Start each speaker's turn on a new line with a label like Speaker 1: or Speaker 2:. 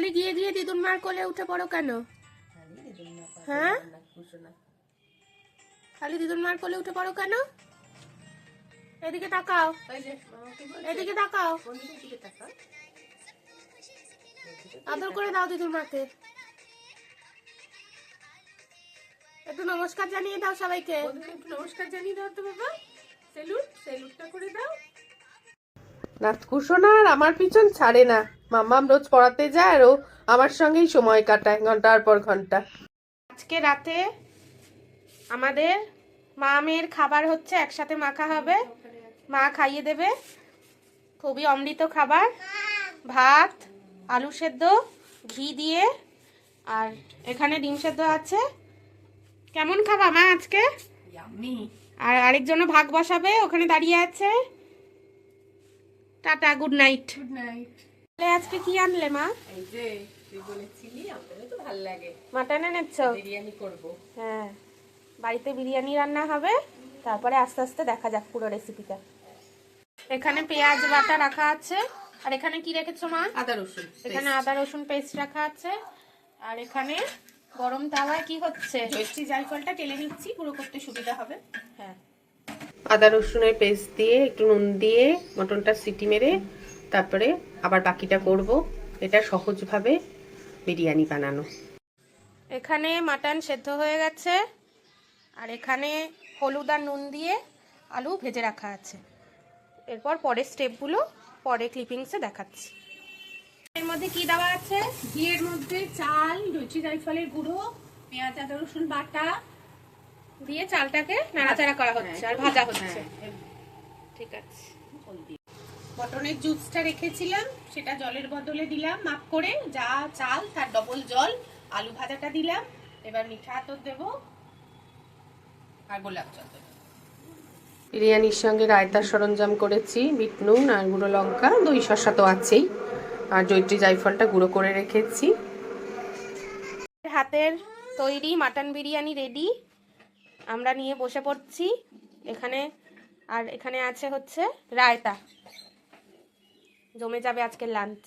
Speaker 1: খালি গিয়ে গিয়ে দিদুন মার কোলে উঠে পড়ো কেন? হ্যাঁ? খালি দিদুন মার কোলে উঠে পড়ো কেন? এদিকে তাকাও। এদিকে তাকাও। আদর করে দাও দিদুর মাকে। একটু নমস্কার জানিয়ে দাও সবাইকে। নমস্কার জানিয়ে দাও তো বাবা। সেলুট সেলুটটা করে দাও। নাথকুশোনা আর আমার পিছন ছাড়ে না। মাম্মাম রোজ পড়াতে যায় আর ও আমার সঙ্গেই সময় কাটায় ঘণ্টার পর ঘণ্টা। আজকে রাতে আমাদের মা মেয়ের খাবার হচ্ছে একসাথে মাখা হবে। মা খাইয়ে দেবে। খুবই অমৃত খাবার ভাত আলু সেদ্ধ ঘি দিয়ে আর এখানে ডিম সেদ্ধ আছে। কেমন খাবা মা আজকে? আর আরেকজনও ভাগ বসাবে ওখানে দাঁড়িয়ে আছে। Tata good night
Speaker 2: good night
Speaker 1: আজকে কি আনলে মা?
Speaker 2: এই যে তুই বলেছিলি আমারও তো ভালো লাগে।
Speaker 1: মাটন এনেছ?
Speaker 2: বিরিয়ানি করব।
Speaker 1: হ্যাঁ। বাড়িতে বিরিয়ানি রান্না হবে তারপরে আস্তে আস্তে দেখা যাক পুরো রেসিপিটা এখানে পেঁয়াজ বাটা রাখা আছে। আর এখানে কি রেখেছো মা?
Speaker 2: আদা রসুন
Speaker 1: এখানে আদা রসুন পেস্ট রাখা আছে। আর এখানে গরম তাওয়ায় কি হচ্ছে?
Speaker 2: জয়শ্রী জায়ফলটা টেলে নিচ্ছি পুরো করতে সুবিধা হবে।
Speaker 1: হ্যাঁ।
Speaker 2: আদা রসুনের পেস্ট দিয়ে একটু নুন দিয়ে মটনটা সিটি মেরে তারপরে আবার বাকিটা করব। এটা সহজভাবে বিরিয়ানি বানানো।
Speaker 1: এখানে মাটন সেদ্ধ হয়ে গেছে। আর এখানে হলুদ আর নুন দিয়ে আলু ভেজে রাখা আছে। এরপর পরের স্টেপগুলো পরে ক্লিপিংসে দেখাচ্ছি। এর মধ্যে কি দেওয়া আছে?
Speaker 2: ঘিয়ের মধ্যে চাল জয়শ্রী জায়ফলের গুঁড়ো পেঁয়াজ আদা রসুন বাটা
Speaker 1: দিয়ে চালটাকে নাড়াচাড়া করা হচ্ছে আর ভাজা হচ্ছে। ঠিক আছে।
Speaker 2: মটনের জুসটা রেখেছিলাম সেটা জলের বদলে দিলাম মাপ করে যা চাল তার ডবল জল আলু ভাজাটা দিলাম এবার মিঠা আতর দেবো আর গোলাপ জল দেবো। বিরিয়ানির সঙ্গে রায়তার সরঞ্জাম করেছি বিট নুন আর গুঁড়ো লঙ্কা দই শসা তো আছেই আর জৈত্রী জায়ফলটা গুঁড়ো করে রেখেছি।
Speaker 1: হাতের তৈরি মাটন বিরিয়ানি রেডি আমরা নিয়ে বসে পড়ছি এখানে আর এখানে আছে হচ্ছে রায়তা। জমে যাবে আজকে লাঞ্চ